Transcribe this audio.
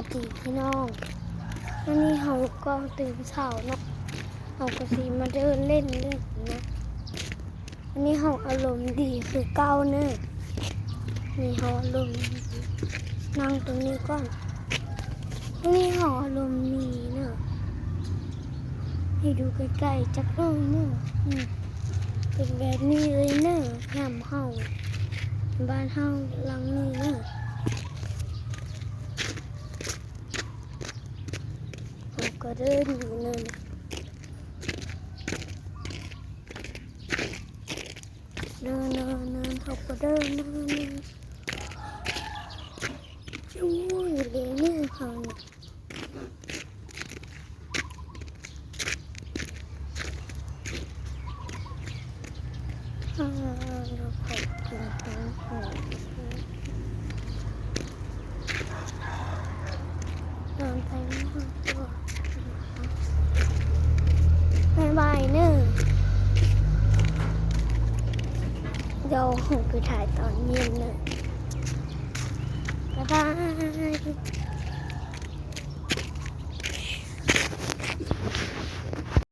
วัสดีพี่น้องวันนี้เราก็ตื่นเช้าเนาะเราก็สีมาเดินเล่นเล่นนะวันนี้เราอารมณ์ดีคือเก้าเนอะนี่เราอารมณ์ดีนั่งตรงนี้ก่อนวันนี้เราอารมณ์ดีเนอะให้ดูใกล้ๆจักหน่อยเนอะอืมเป็นแบบนี้เลยเนอะแหมเฮาบ้านเฮาหลังนี้เนอะ ผม ก็เดินอยู่นั่นเดินเดินเดินเขาก็เดินเดินเดินช่วยเลยเนี่ยเขาเนี่ยอ่าเราขอกินทั้งหมดนอนไปไม่หมดตัว บายบายเนอะเดี๋ยวผมไปถ่ายตอนเย็นเนอะบ๊ายบาย